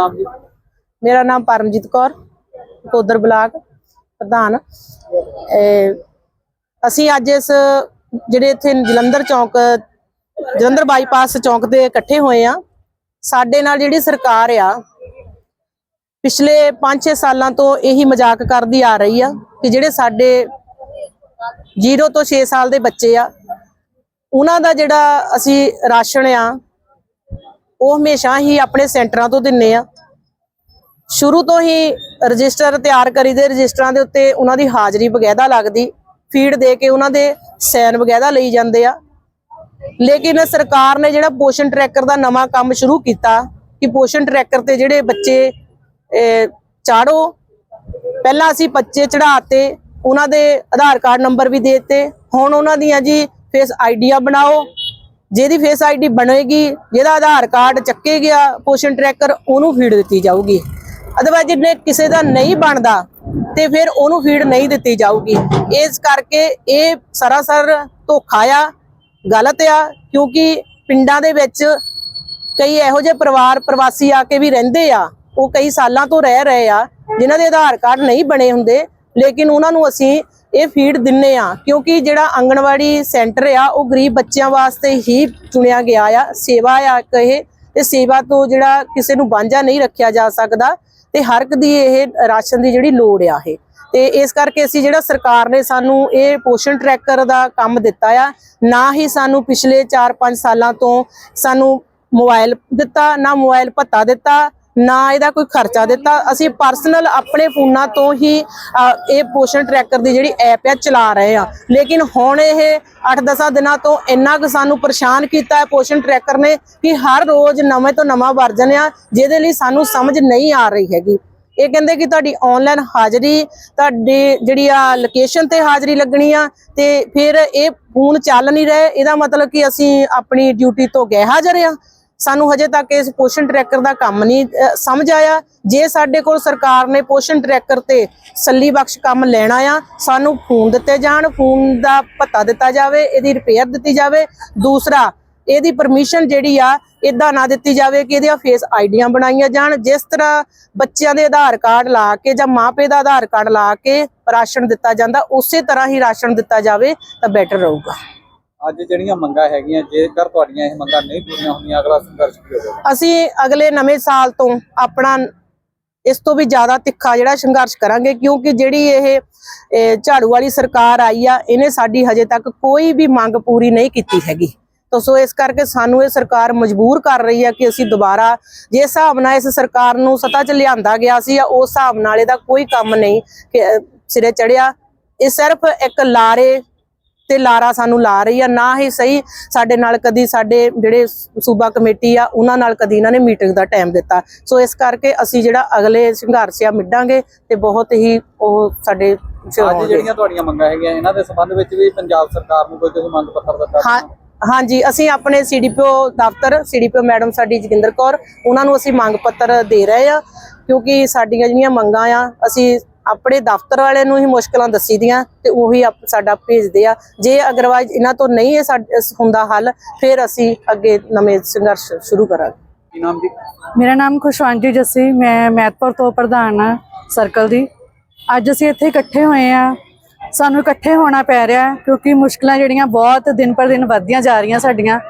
ਨਾਮ ਜੀ। ਮੇਰਾ ਨਾਮ ਪਰਮਜੀਤ ਕੌਰ ਕੋਦਰ ਬਲਾਕ, ਪ੍ਰਧਾਨ। ਅਸੀਂ ਅੱਜ ਇਸ ਜਿਹੜੇ ਇੱਥੇ ਜਲੰਧਰ ਚੌਂਕ, ਜਲੰਧਰ ਬਾਈਪਾਸ ਚੌਂਕ ਤੇ ਇਕੱਠੇ ਹੋਏ ਆ ਸਾਡੇ ਨਾਲ ਜਿਹੜੀ ਸਰਕਾਰ ਆ, ਪਿਛਲੇ 5-6 ਸਾਲਾਂ ਤੋਂ ਇਹੀ ਮਜ਼ਾਕ ਕਰਦੀ ਆ ਰਹੀ ਆ ਕਿ ਜਿਹੜੇ ਸਾਡੇ 0 ਤੋਂ 6 ਸਾਲ ਦੇ ਬੱਚੇ ਆ, ਉਹਨਾਂ ਦਾ ਜਿਹੜਾ ਅਸੀਂ ਰਾਸ਼ਨ ਆ ਉਹ ਹਮੇਸ਼ਾ ਹੀ ਆਪਣੇ ਸੈਂਟਰਾਂ ਤੋਂ ਦਿੰਨੇ ਆ। ਸ਼ੁਰੂ ਤੋਂ ਹੀ ਰਜਿਸਟਰ ਤਿਆਰ ਕਰੀਦੇ, ਰਜਿਸਟਰਾਂ ਦੇ ਉੱਤੇ ਉਹਨਾਂ ਦੀ ਹਾਜ਼ਰੀ ਵਗੈਰਾ ਲੱਗਦੀ, ਫੀਡ ਦੇ ਕੇ ਉਹਨਾਂ ਦੇ ਸੈਨ ਵਗੈਰਾ ਲਈ ਜਾਂਦੇ ਆ। ਲੇਕਿਨ ਸਰਕਾਰ ਨੇ ਜਿਹੜਾ ਪੋਸ਼ਨ ਟਰੈਕਰ ਦਾ ਨਵਾਂ ਕੰਮ ਸ਼ੁਰੂ ਕੀਤਾ, ਕਿ ਪੋਸ਼ਨ ਟਰੈਕਰ ਤੇ ਜਿਹੜੇ ਬੱਚੇ ਚਾੜੋ, ਪਹਿਲਾਂ ਅਸੀਂ ਬੱਚੇ ਚੜਾਤੇ ਉਹਨਾਂ ਦੇ ਆਧਾਰ ਕਾਰਡ ਨੰਬਰ ਵੀ ਦੇ ਦਿੱਤੇ, ਹੁਣ ਉਹਨਾਂ ਦੀਆਂ ਜੀ ਫੇਸ ਆਈਡੀਆ ਬਣਾਓ ਜਿਹਦੀ ਫੇਸ ਆਈਡੀ ਬਣੇਗੀ, ਜਿਹਦਾ ਆਧਾਰ ਕਾਰਡ ਚੱਕੇ ਗਿਆ ਪੋਸ਼ਨ ਟਰੈਕਰ ਉਹਨੂੰ ਫੀਡ ਦਿੱਤੀ ਜਾਊਗੀ। ਅਦਰਵਾਇਜ਼ ਜਿਹਨੇ ਕਿਸੇ ਦਾ ਨਹੀਂ ਬਣਦਾ, ਤੇ ਫਿਰ ਉਹਨੂੰ ਫੀਡ ਨਹੀਂ ਦਿੱਤੀ ਜਾਊਗੀ। ਇਸ ਕਰਕੇ ਇਹ ਸਰਾਸਰ ਧੋਖਾ ਆ, ਗਲਤ ਆ, ਕਿਉਂਕਿ ਪਿੰਡਾਂ ਦੇ ਵਿੱਚ ਕਈ ਇਹੋ ਜਿਹੇ ਪਰਿਵਾਰ, ਪ੍ਰਵਾਸੀ ਆ ਕੇ ਵੀ ਰਹਿੰਦੇ ਆ, ਉਹ ਕਈ ਸਾਲਾਂ ਤੋਂ ਰਹਿ ਰਹੇ ਆ, ਜਿਨ੍ਹਾਂ ਦੇ ਆਧਾਰ ਕਾਰਡ ਨਹੀਂ ਬਣੇ ਹੁੰਦੇ, ਲੇਕਿਨ ਉਹਨਾਂ ਨੂੰ ਅਸੀਂ ਇਹ ਫੀਡ ਦਿੰਨੇ ਆ, ਕਿਉਂਕਿ ਜਿਹੜਾ ਆਂਗਣਵਾੜੀ ਸੈਂਟਰ ਆ, ਉਹ ਗਰੀਬ ਬੱਚਿਆਂ ਵਾਸਤੇ ਹੀ ਚੁਣਿਆ ਗਿਆ ਆ, ਸੇਵਾ ਆ ਕਹੇ ਤੇ ਸੇਵਾ ਤੋਂ ਜਿਹੜਾ ਕਿਸੇ ਨੂੰ ਵਾਂਝਾ ਨਹੀਂ ਰੱਖਿਆ ਜਾ ਸਕਦਾ, ਤੇ ਹਰ ਇੱਕ ਦੀ ਇਹ ਰਾਸ਼ਨ ਦੀ ਜਿਹੜੀ ਲੋੜ ਆ ਇਹ। ਤੇ ਇਸ ਕਰਕੇ ਅਸੀਂ ਜਿਹੜਾ ਸਰਕਾਰ ਨੇ ਸਾਨੂੰ ਇਹ ਪੋਸ਼ਣ ਟਰੈਕਰ ਦਾ ਕੰਮ ਦਿੱਤਾ ਆ, ਨਾ ਹੀ ਸਾਨੂੰ ਪਿਛਲੇ 4-5 ਸਾਲਾਂ ਤੋਂ ਸਾਨੂੰ ਮੋਬਾਈਲ ਦਿੱਤਾ, ਨਾ ਮੋਬਾਈਲ ਭੱਤਾ ਦਿੱਤਾ ਨਾ ਇਹਦਾ ਕੋਈ ਖਰਚਾ ਦਿੱਤਾ। ਅਸੀਂ ਪਰਸਨਲ ਆਪਣੇ ਫੋਨਾਂ ਤੋਂ ਹੀ ਇਹ ਪੋਸ਼ਣ ਟਰੈਕਰ ਦੀ ਜਿਹੜੀ ਐਪ ਹੈ ਚਲਾ ਰਹੇ ਆ। ਲੇਕਿਨ ਹੁਣ ਇਹ 8-10 ਦਿਨਾਂ ਤੋਂ ਇੰਨਾ ਕੁ ਸਾਨੂੰ ਪਰੇਸ਼ਾਨ ਕੀਤਾ ਹੈ ਪੋਸ਼ਣ ਟਰੈਕਰ ਨੇ ਕਿ ਹਰ ਰੋਜ਼ ਨਵੇਂ ਤੋਂ ਨਵਾਂ ਵਰਜਨ ਆ, ਜਿਹਦੇ ਲਈ ਸਾਨੂੰ ਸਮਝ ਨਹੀਂ ਆ ਰਹੀ ਹੈਗੀ। ਇਹ ਕਹਿੰਦੇ ਕਿ ਤੁਹਾਡੀ ਆਨਲਾਈਨ ਹਾਜ਼ਰੀ, ਤੁਹਾਡੀ ਜਿਹੜੀ ਆ ਲੋਕੇਸ਼ਨ ਤੇ ਹਾਜ਼ਰੀ ਲੱਗਣੀ ਆ, ਤੇ ਫਿਰ ਇਹ ਫੋਨ ਚੱਲ ਨਹੀਂ ਰਹੇ। ਇਹਦਾ ਮਤਲਬ ਕਿ ਅਸੀਂ ਆਪਣੀ ਡਿਊਟੀ ਤੋਂ ਗਏ ਹਾਜ਼ਰ ਆ। ਸਾਨੂੰ ਹਜੇ ਤੱਕ ਇਸ ਪੋਸ਼ਨ ਟਰੈਕਰ ਦਾ ਕੰਮ ਨਹੀਂ ਸਮਝ ਆਇਆ। ਜੇ ਸਾਡੇ ਕੋਲ ਸਰਕਾਰ ਨੇ ਪੋਸ਼ਨ ਟਰੈਕਰ ਤੇ ਸੱਲੀ ਬਖਸ਼ ਕੰਮ ਲੈਣਾ ਆ, ਸਾਨੂੰ ਫੋਨ ਦਿੱਤੇ ਜਾਣ ਫੋਨ ਦਾ ਪਤਾ ਦਿੱਤਾ ਜਾਵੇ, ਇਹਦੀ ਰਿਪੇਅਰ ਦਿੱਤੀ ਜਾਵੇ। ਦੂਸਰਾ, ਇਹਦੀ ਪਰਮਿਸ਼ਨ ਜਿਹੜੀ ਆ ਇਦਾਂ ਨਾ ਦਿੱਤੀ ਜਾਵੇ ਕਿ ਇਹਦੀਆਂ ਫੇਸ ਆਈਡੀਆਂ ਬਣਾਈਆਂ ਜਾਣ। ਜਿਸ ਤਰ੍ਹਾਂ ਬੱਚਿਆਂ ਦੇ ਆਧਾਰ ਕਾਰਡ ਲਾ ਕੇ ਜਾਂ ਮਾਪੇ ਦਾ ਆਧਾਰ ਕਾਰਡ ਲਾ ਕੇ ਰਾਸ਼ਨ ਦਿੱਤਾ ਜਾਂਦਾ, ਉਸੇ ਤਰ੍ਹਾਂ ਹੀ ਰਾਸ਼ਨ ਦਿੱਤਾ ਜਾਵੇ ਤਾਂ ਬੈਟਰ ਰਹੂਗਾ। ਅੱਜ ਜਿਹੜੀਆਂ ਮੰਗਾਂ ਹੈਗੀਆਂ, ਜੇਕਰ ਤੁਹਾਡੀਆਂ ਇਹ ਮੰਗਾਂ ਨਹੀਂ ਪੂਰੀਆਂ ਹੁੰਦੀਆਂ, ਅਗਲਾ ਸੰਘਰਸ਼ ਕੀ ਹੋਵੇਗਾ ਅਸੀਂ ਅਗਲੇ ਨਵੇਂ ਸਾਲ ਤੋਂ ਆਪਣਾ ਇਸ ਤੋਂ ਵੀ ਜ਼ਿਆਦਾ ਤਿੱਖਾ ਜਿਹੜਾ ਸੰਘਰਸ਼ ਕਰਾਂਗੇ, ਕਿਉਂਕਿ ਜਿਹੜੀ ਇਹ ਝਾੜੂ ਵਾਲੀ ਸਰਕਾਰ ਆਈ ਆ, ਇਹਨੇ ਸਾਡੀ ਹਜੇ ਤੱਕ ਕੋਈ ਵੀ ਮੰਗ ਪੂਰੀ ਨਹੀਂ ਕੀਤੀ ਹੈਗੀ। ਤਾਂ ਸੋ ਇਸ ਕਰਕੇ ਸਾਨੂੰ ਇਹ ਸਰਕਾਰ ਮਜਬੂਰ ਕਰ ਰਹੀ ਹੈ ਕਿ ਅਸੀਂ ਦੁਬਾਰਾ ਜੇ ਹਿਸਾਬ ਨਾਲ ਇਸ ਸਰਕਾਰ ਨੂੰ ਸੱਤਾ 'ਚ ਲਿਆਂਦਾ ਗਿਆ ਸੀ ਉਸ ਹਿਸਾਬ ਨਾਲ ਇਹਦਾ ਕੋਈ ਕੰਮ ਨਹੀਂ ਸਿਰੇ ਚੜਿਆ। ਇਹ ਸਿਰਫ ਇੱਕ ਲਾਰੇ ਤੇ ਲਾਰਾ ਸਾਨੂੰ ਲਾ ਰਹੀ ਆ। ਨਾ ਹੀ ਸਹੀ ਸਾਡੇ ਨਾਲ ਕਦੀ ਸਾਡੇ ਜਿਹੜੇ ਸੂਬਾ ਕਮੇਟੀ ਆ ਉਹਨਾਂ ਨਾਲ ਕਦੀ ਇਹਨਾਂ ਨੇ ਮੀਟਿੰਗ ਦਾ ਟਾਈਮ ਦਿੱਤਾ। ਸੋ ਇਸ ਕਰਕੇ ਅਸੀਂ ਜਿਹੜਾ ਅਗਲੇ ਸੰਘਰਸ਼ ਆ ਮਿੱਡਾਂਗੇ ਤੇ ਬਹੁਤ ਹੀ ਉਹ ਸਾਡੇ ਅੱਜ। ਜਿਹੜੀਆਂ ਤੁਹਾਡੀਆਂ ਮੰਗਾਂ ਹੈਗੀਆਂ ਇਹਨਾਂ ਦੇ ਸੰਬੰਧ ਵਿੱਚ ਵੀ ਪੰਜਾਬ ਸਰਕਾਰ ਨੂੰ ਕੋਈ ਤੁਸੀਂ ਮੰਗ ਪੱਤਰ ਦਿੱਤਾ ਹਾਂ ਹਾਂਜੀ ਅਸੀਂ ਆਪਣੇ ਸੀਡੀਪੀਓ ਦਫ਼ਤਰ ਸੀਡੀਪੀਓ ਮੈਡਮ ਸਾਡੀ ਜੋਗਿੰਦਰ ਕੌਰ ਉਹਨਾਂ ਨੂੰ ਅਸੀਂ ਮੰਗ ਪੱਤਰ ਦੇ ਰਹੇ ਆ ਕਿਉਂਕਿ ਸਾਡੀਆਂ ਜਿਹੜੀਆਂ ਮੰਗਾਂ ਆ ਅਸੀਂ ਆਪਣੇ ਦਫ਼ਤਰ ਵਾਲਿਆਂ ਨੂੰ ਹੀ ਮੁਸ਼ਕਲਾਂ ਦੱਸੀ ਦੀਆਂ ਤੇ ਉਹੀ ਆਪ- ਸਾਡਾ ਭੇਜਦੇ ਆ। ਜੇ ਅਗਰਵਾਈਜ਼ ਇਹਨਾਂ ਤੋਂ ਨਹੀਂ ਇਹ ਹੁੰਦਾ ਹੱਲ ਫਿਰ ਅਸੀਂ ਅੱਗੇ ਨਵੇਂ ਸੰਘਰਸ਼ ਸ਼ੁਰੂ ਕਰਾਂਗੇ। ਕੀ ਨਾਮ ਜੀ? ਮੇਰਾ ਨਾਮ ਖੁਸ਼ਵੰਤੀ ਜੱਸੀ ਮੈਂ ਮਹਿਤਪੁਰ ਤੋਂ ਪ੍ਰਧਾਨ ਹਾਂ ਸਰਕਲ ਦੀ। ਅੱਜ ਅਸੀਂ ਇੱਥੇ ਇਕੱਠੇ ਹੋਏ ਆ ਸਾਨੂੰ ਇਕੱਠੇ ਹੋਣਾ ਪੈ ਰਿਹਾ ਕਿਉਂਕਿ ਮੁਸ਼ਕਲਾਂ ਜਿਹੜੀਆਂ ਬਹੁਤ ਦਿਨ ਪਰ ਦਿਨ ਵੱਧਦੀਆਂ ਜਾ ਰਹੀਆਂ ਸਾਡੀਆਂ।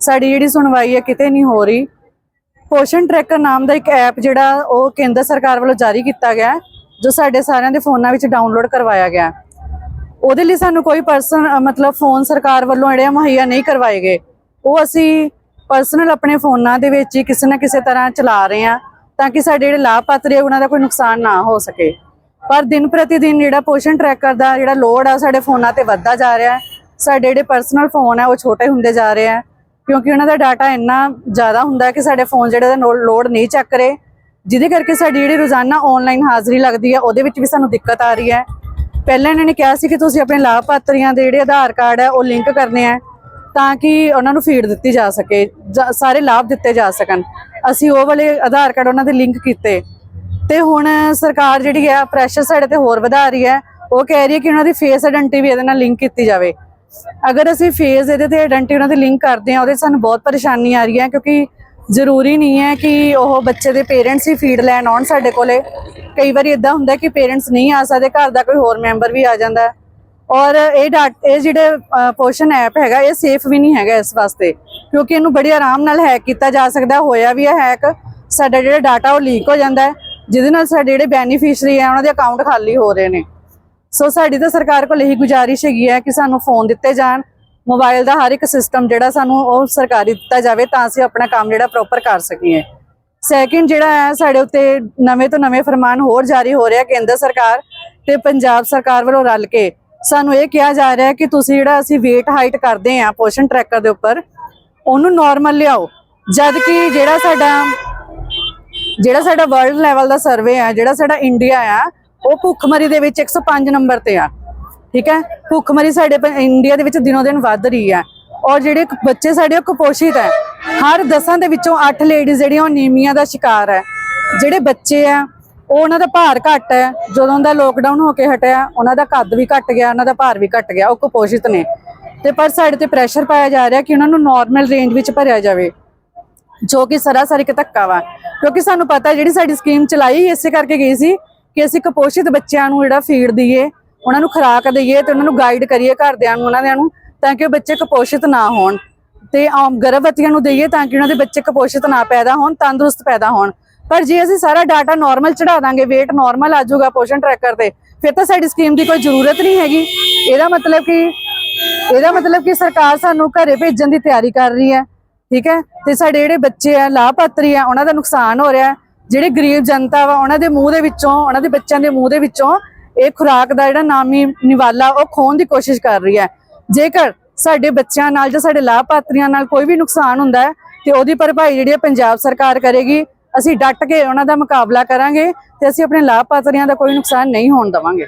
ਸਾਡੀ ਜਿਹੜੀ ਸੁਣਵਾਈ ਹੈ ਕਿਤੇ ਨਹੀਂ ਹੋ ਰਹੀ। ਪੋਸ਼ਨ ਟਰੈਕਰ ਨਾਮ ਦਾ ਇੱਕ ਐਪ ਜਿਹੜਾ ਉਹ ਕੇਂਦਰ ਸਰਕਾਰ ਵੱਲੋਂ ਜਾਰੀ ਕੀਤਾ ਗਿਆ ਜੋ ਸਾਡੇ ਸਾਰਿਆਂ ਦੇ ਫੋਨਾਂ ਵਿੱਚ ਡਾਊਨਲੋਡ ਕਰਵਾਇਆ ਗਿਆ। ਉਹਦੇ ਲਈ ਸਾਨੂੰ ਕੋਈ ਪਰਸਨ ਮਤਲਬ ਫੋਨ ਸਰਕਾਰ ਵੱਲੋਂ ਜਿਹੜੇ ਆ ਮੁਹੱਈਆ ਨਹੀਂ ਕਰਵਾਏ ਗਏ। ਉਹ ਅਸੀਂ ਪਰਸਨਲ ਆਪਣੇ ਫੋਨਾਂ ਦੇ ਵਿੱਚ ਹੀ ਕਿਸੇ ਨਾ ਕਿਸੇ ਤਰ੍ਹਾਂ ਚਲਾ ਰਹੇ ਆ ਤਾਂ ਕਿ ਸਾਡੇ ਜਿਹੜੇ ਲਾਭਪਾਤਰੀ ਉਹਨਾਂ ਦਾ ਕੋਈ ਨੁਕਸਾਨ ਨਾ ਹੋ ਸਕੇ। ਪਰ ਦਿਨ ਪ੍ਰਤੀ ਦਿਨ ਜਿਹੜਾ ਪੋਸ਼ਨ ਟਰੈਕਰ ਦਾ ਜਿਹੜਾ ਲੋਡ ਆ, ਸਾਡੇ ਫੋਨਾਂ ਤੇ ਵੱਧਦਾ ਜਾ ਰਿਹਾ ਹੈ। ਸਾਡੇ ਜਿਹੜੇ ਪਰਸਨਲ ਫੋਨ ਆ, ਉਹ ਛੋਟੇ ਹੁੰਦੇ ਜਾ ਰਹੇ ਆ। ਕਿਉਂਕਿ ਉਹਨਾਂ ਦਾ ਡਾਟਾ ਇੰਨਾ ਜ਼ਿਆਦਾ ਹੁੰਦਾ ਕਿ ਸਾਡੇ ਫੋਨ ਜਿਹੜੇ ਦਾ ਲੋਡ ਨਹੀਂ ਚੱਕ ਰਹੇ। ਜਿਹਦੇ ਕਰਕੇ ਸਾਡੀ ਜਿਹੜੀ ਰੋਜ਼ਾਨਾ ਆਨਲਾਈਨ ਹਾਜ਼ਰੀ ਲੱਗਦੀ ਹੈ, ਉਹਦੇ ਵਿੱਚ ਵੀ ਸਾਨੂੰ ਦਿੱਕਤ ਆ ਰਹੀ ਹੈ। ਪਹਿਲਾਂ ਇਹਨਾਂ ਨੇ ਕਿਹਾ ਸੀ ਕਿ ਤੁਸੀਂ ਆਪਣੇ ਲਾਭਪਾਤਰੀਆਂ ਦੇ ਜਿਹੜੇ ਆਧਾਰ ਕਾਰਡ ਹੈ, ਉਹ ਲਿੰਕ ਕਰਨੇ ਆ ਤਾਂ ਕਿ ਉਹਨਾਂ ਨੂੰ ਫੀਡ ਦਿੱਤੀ ਜਾ ਸਕੇ, ਜਾਂ ਸਾਰੇ ਲਾਭ ਦਿੱਤੇ ਜਾ ਸਕਣ। ਅਸੀਂ ਉਹ ਵਾਲੇ ਆਧਾਰ ਕਾਰਡ ਉਹਨਾਂ ਦੇ ਲਿੰਕ ਕੀਤੇ। ਤੇ ਹੁਣ ਸਰਕਾਰ ਜਿਹੜੀ ਹੈ ਪ੍ਰੈਸ਼ਰ ਸਾਡੇ ਤੇ ਹੋਰ ਵਧਾ ਰਹੀ ਹੈ। ਉਹ ਕਹਿ ਰਹੀ ਹੈ ਕਿ ਉਹਨਾਂ ਦੀ ਫੇਸ ਆਇਡੈਂਟੀ ਵੀ ਇਹਦੇ ਨਾਲ ਲਿੰਕ ਕੀਤੀ ਜਾਵੇ। ਅਗਰ ਅਸੀਂ ਫੇਸ ਇਹਦੇ ਤੇ ਆਇਡੈਂਟੀ ਉਹਨਾਂ ਦੀ ਲਿੰਕ ਕਰਦੇ ਹਾਂ, ਉਹਦੇ 'ਚ ਸਾਨੂੰ ਬਹੁਤ ਪਰੇਸ਼ਾਨੀ ਆ ਰਹੀ ਹੈ, ਕਿਉਂਕਿ ਜ਼ਰੂਰੀ ਨਹੀਂ ਹੈ ਕਿ ਉਹ ਬੱਚੇ ਦੇ ਪੇਰੈਂਟਸ ਹੀ ਫੀਡ ਲੈਣ ਆਉਣ ਸਾਡੇ ਕੋਲੇ। ਕਈ ਵਾਰੀ ਇਦਾਂ ਹੁੰਦਾ ਕਿ ਪੇਰੈਂਟਸ ਨਹੀਂ ਆ ਸਕਦੇ, ਘਰ ਦਾ ਕੋਈ ਹੋਰ ਮੈਂਬਰ ਵੀ ਆ ਜਾਂਦਾ ਔਰ ਇਹ ਡਾਟ, ਇਹ ਜਿਹੜੇ ਪੋਸ਼ਨ ਐਪ ਹੈਗਾ, ਇਹ ਸੇਫ ਵੀ ਨਹੀਂ ਹੈਗਾ ਇਸ ਵਾਸਤੇ। ਕਿਉਂਕਿ ਇਹਨੂੰ ਬੜੀ ਆਰਾਮ ਨਾਲ ਹੈਕ ਕੀਤਾ ਜਾ ਸਕਦਾ, ਹੋਇਆ ਵੀ ਹੈ ਹੈਕ ਸਾਡਾ ਜਿਹੜਾ ਡਾਟਾ ਉਹ ਲੀਕ ਹੋ ਜਾਂਦਾ ਜਿਹਦੇ ਨਾਲ ਸਾਡੇ ਜਿਹੜੇ ਬੈਨੀਫੀਸ਼ਰੀ ਆ ਉਹਨਾਂ ਦੇ ਅਕਾਊਂਟ ਖਾਲੀ ਹੋ ਰਹੇ ਨੇ। ਸੋ ਸਾਡੀ ਤਾਂ ਸਰਕਾਰ ਕੋਲ ਇਹੀ ਗੁਜ਼ਾਰਿਸ਼ ਹੈਗੀ ਹੈ ਕਿ ਸਾਨੂੰ ਫੋਨ ਦਿੱਤੇ ਜਾਣ। ਮੋਬਾਈਲ ਦਾ ਹਰ ਇੱਕ ਸਿਸਟਮ ਜਿਹੜਾ ਸਾਨੂੰ ਉਹ ਸਰਕਾਰੀ ਦਿੱਤਾ ਜਾਵੇ ਤਾਂ ਅਸੀਂ ਆਪਣਾ ਕੰਮ ਜਿਹੜਾ ਪ੍ਰੋਪਰ ਕਰ ਸਕੀਏ। ਸੈਕਿੰਡ ਜਿਹੜਾ ਹੈ, ਸਾਡੇ ਉੱਤੇ ਨਵੇਂ ਤੋਂ ਨਵੇਂ ਫਰਮਾਨ ਹੋਰ ਜਾਰੀ ਹੋ ਰਿਹਾ ਕੇਂਦਰ ਸਰਕਾਰ ਤੇ ਪੰਜਾਬ ਸਰਕਾਰ ਵੱਲੋਂ ਰਲ ਕੇ ਸਾਨੂੰ ਇਹ ਕਿਹਾ ਜਾ ਰਿਹਾ ਹੈ ਕਿ ਤੁਸੀਂ ਜਿਹੜਾ ਅਸੀਂ weight ਹਾਈਟ ਕਰਦੇ ਆ ਪੋਸ਼ਨ ਟਰੈਕਰ ਦੇ ਉੱਪਰ, ਉਹਨੂੰ ਨਾਰਮਲ ਲਿਆਓ। ਜਦ ਕਿ ਜਿਹੜਾ ਸਾਡਾ ਜਿਹੜਾ ਸਾਡਾ ਵਰਲਡ ਲੈਵਲ ਦਾ ਸਰਵੇ ਆ ਜਿਹੜਾ ਸਾਡਾ ਇੰਡੀਆ ਆ, ਉਹ ਭੁੱਖਮਰੀ ਦੇ ਵਿੱਚ 105 ਨੰਬਰ ਤੇ ਆ। ਠੀਕ ਹੈ? ਭੁੱਖਮਰੀ ਸਾਡੇ ਪ- ਇੰਡੀਆ ਦੇ ਵਿੱਚ ਦਿਨੋ ਦਿਨ ਵੱਧ ਰਹੀ ਹੈ। ਔਰ ਜਿਹੜੇ ਬੱਚੇ ਸਾਡੇ, ਉਹ ਕੁਪੋਸ਼ਿਤ ਹੈ। ਹਰ 10 ਦੇ ਵਿੱਚੋਂ 8 ਲੇਡੀਜ਼ ਜਿਹੜੀਆਂ, ਉਹ ਨੀਮੀਆ ਦਾ ਸ਼ਿਕਾਰ ਹੈ। ਜਿਹੜੇ ਬੱਚੇ ਆ, ਉਹ ਉਹਨਾਂ ਦਾ ਭਾਰ ਘੱਟ ਹੈ। ਜਦੋਂ ਦਾ ਲੋਕਡਾਊਨ ਹੋ ਕੇ ਹਟਿਆ, ਉਹਨਾਂ ਦਾ ਕੱਦ ਵੀ ਘਟ ਗਿਆ, ਉਹਨਾਂ ਦਾ ਭਾਰ ਵੀ ਘਟ ਗਿਆ, ਉਹ ਕੁਪੋਸ਼ਿਤ ਨੇ। ਤੇ ਪਰ ਸਾਡੇ ਤੇ ਪ੍ਰੈਸ਼ਰ ਪਾਇਆ ਜਾ ਰਿਹਾ ਕਿ ਉਹਨਾਂ ਨੂੰ ਨਾਰਮਲ ਰੇਂਜ ਵਿੱਚ ਭਰਿਆ ਜਾਵੇ, ਜੋ ਕਿ ਸਰਾਸਰ ਇੱਕ ਧੱਕਾ ਵਾ। ਕਿਉਂਕਿ ਸਾਨੂੰ ਪਤਾ ਜਿਹੜੀ ਸਾਡੀ ਸਕੀਮ ਚਲਾਈ, ਇਸੇ ਕਰਕੇ ਗਈ ਸੀ ਕਿ ਅਸੀਂ ਕੁਪੋਸ਼ਿਤ ਬੱਚਿਆਂ ਨੂੰ ਜਿਹੜਾ ਫੀਡ ਦਈਏ ਉਹਨਾਂ ਨੂੰ ਖੁਰਾਕ ਦਈਏ ਤੇ ਉਹਨਾਂ ਨੂੰ ਗਾਈਡ ਕਰੀਏ ਘਰਦਿਆਂ ਨੂੰ, ਉਹਨਾਂ ਦੇ ਨੂੰ, ਤਾਂ ਕਿ ਉਹ ਬੱਚੇ ਕੁਪੋਸ਼ਿਤ ਨਾ ਹੋਣ। ਤੇ ਆਮ ਗਰਭਵਤੀਆਂ ਨੂੰ ਦਈਏ ਤਾਂ ਕਿ ਉਹਨਾਂ ਦੇ ਬੱਚੇ ਕੁਪੋਸ਼ਿਤ ਨਾ ਪੈਦਾ ਹੋਣ, ਤੰਦਰੁਸਤ ਪੈਦਾ ਹੋਣ। ਪਰ ਜੇ ਅਸੀਂ ਸਾਰਾ ਡਾਟਾ ਨਾਰਮਲ ਚੜਾ ਦਾਂਗੇ, weight ਨਾਰਮਲ ਆ ਜਾਊਗਾ ਪੋਸ਼ਨ ਟਰੈਕਰ ਤੇ, ਫਿਰ ਤਾਂ ਸਾਡੀ ਸਕੀਮ ਦੀ ਕੋਈ ਜ਼ਰੂਰਤ ਨਹੀਂ ਹੈਗੀ। ਇਹਦਾ ਮਤਲਬ ਕਿ, ਇਹਦਾ ਮਤਲਬ ਕਿ ਸਰਕਾਰ ਸਾਨੂੰ ਘਰੇ ਭੇਜਣ ਦੀ ਤਿਆਰੀ ਕਰ ਰਹੀ ਹੈ, ਠੀਕ ਹੈ? ਤੇ ਸਾਡੇ ਜਿਹੜੇ ਬੱਚੇ ਆ, ਲਾਭਪਾਤਰੀ ਆ, ਉਹਨਾਂ ਦਾ ਨੁਕਸਾਨ ਹੋ ਰਿਹਾ ਜਿਹੜੇ ਗਰੀਬ ਜਨਤਾ ਵਾ, ਉਹਨਾਂ ਦੇ ਮੂੰਹ ਦੇ ਵਿੱਚੋਂ, ਉਹਨਾਂ ਦੇ ਬੱਚਿਆਂ ਦੇ ਮੂੰਹ ਦੇ ਵਿੱਚੋਂ ਇਹ ਖੁਰਾਕ ਦਾ ਜਿਹੜਾ ਨਾਮੀ ਨਿਵਾਲਾ, ਉਹ ਖੋਣ ਦੀ ਕੋਸ਼ਿਸ਼ ਕਰ ਰਹੀ ਹੈ। ਜੇਕਰ ਸਾਡੇ ਬੱਚਿਆਂ ਨਾਲ ਜਾਂ ਸਾਡੇ ਲਾਭਪਾਤਰੀਆਂ ਨਾਲ ਕੋਈ ਵੀ ਨੁਕਸਾਨ ਹੁੰਦਾ ਹੈ, ਤੇ ਉਹਦੀ ਭਰਪਾਈ ਜਿਹੜੀ ਹੈ ਪੰਜਾਬ ਸਰਕਾਰ ਕਰੇਗੀ। ਅਸੀਂ ਡਟ ਕੇ ਉਹਨਾਂ ਦਾ ਮੁਕਾਬਲਾ ਕਰਾਂਗੇ ਤੇ ਅਸੀਂ ਆਪਣੇ ਲਾਭਪਾਤਰੀਆਂ ਦਾ ਕੋਈ ਨੁਕਸਾਨ ਨਹੀਂ ਹੋਣ ਦੇਵਾਂਗੇ।